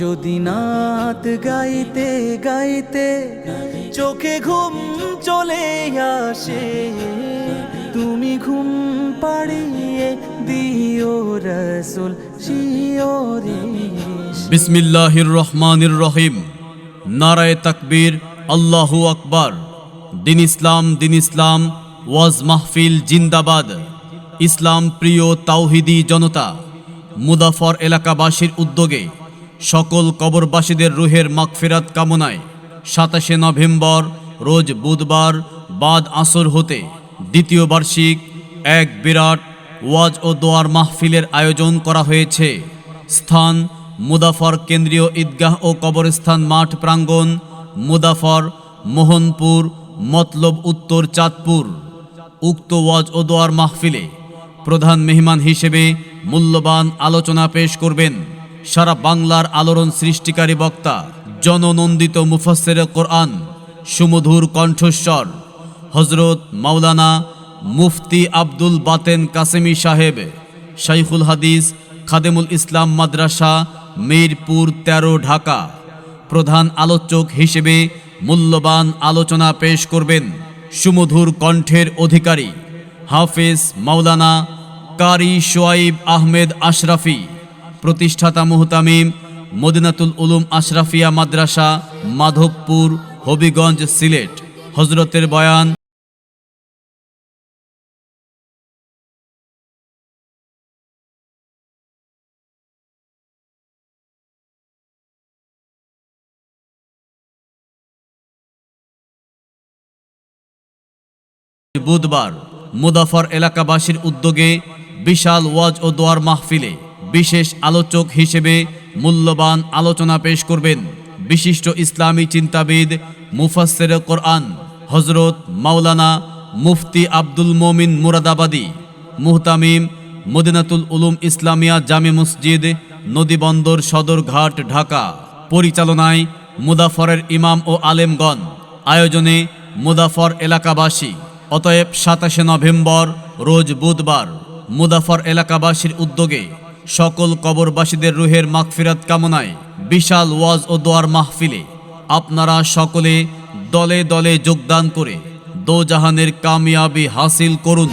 যদি নাত গাইতে গাইতে চোখে ঘুম চলে আসে, তুমি ঘুম পাড়িয়ে দিও রসুল বিসমিল্লাহির রহমানির রহিম। নারায় তাকবীর, আল্লাহু আকবার। দিন ইসলাম দিন ইসলাম, ওয়াজ মাহফিল জিন্দাবাদ। ইসলাম প্রিয় তাওহিদি জনতা মুদাফর এলাকাবাসীর উদ্যোগে সকল কবরবাসীদের রুহের মাগফিরাত কামনায় সাতাশে নভেম্বর রোজ বুধবার বাদ আসর হতে দ্বিতীয় বার্ষিক এক বিরাট ওয়াজ ও দোয়ার মাহফিলের আয়োজন করা হয়েছে। স্থান মুদাফর কেন্দ্রীয় ঈদগাহ ও কবরস্থান মাঠ প্রাঙ্গণ মুদাফর মোহনপুর মতলব উত্তর চাঁদপুর। উক্ত ওয়াজ ও দোয়ার মাহফিলে প্রধান মেহমান হিসেবে মূল্যবান আলোচনা পেশ করবেন। সারা বাংলার আলোড়ন সৃষ্টিকারী বক্তা, জননন্দিত মুফাসসিরে কোরআন, সুমধুর কণ্ঠস্বর হজরত মাওলানা মুফতি আব্দুল বাতেন কাসেমি সাহেব, শাইখুল হাদিস, খাদেমুল ইসলাম মাদ্রাসা, মিরপুর তেরো, ঢাকা। প্রধান আলোচক হিসেবে মূল্যবান আলোচনা পেশ করবেন সুমধুর কণ্ঠের অধিকারী, হাফেজ মাওলানা কারি শোয়াইব আহমেদ আশরাফি। প্রতিষ্ঠাতা মুহতামিম মদিনাতুল উলুম আশরাফিয়া মাদ্রাসা, মাধবপুর, হবিগঞ্জ সিলেট। হজরতের বয়ান, বুধবার মুদাফর এলাকাবাসীর উদ্যোগে বিশাল ওয়াজ ও দোয়ার মাহফিলে বিশেষ আলোচক হিসেবে মূল্যবান আলোচনা পেশ করবেন বিশিষ্ট ইসলামী চিন্তাবিদ মুফাসসির কোরআন হজরত মাওলানা মুফতি আব্দুল মমিন মুরাদাবাদী, মুহতামিম মদিনাতুল উলুম ইসলামিয়া জামে মসজিদ, নদীবন্দর সদরঘাট, ঢাকা। পরিচালনায় মুদাফরের ইমাম ও আলেমগণ। আয়োজনে মুদাফর এলাকাবাসী। অতএব সাতাশে নভেম্বর, রোজ বুধবার মুদাফর এলাকাবাসীর উদ্যোগে সকল কবরবাসীদের রুহের মাগফিরাত কামনায় বিশাল ওয়াজ ও দোয়ার মাহফিলে আপনারা সকলে দলে দলে যোগদান করে দোজাহানের কামিয়াবি হাসিল করুন।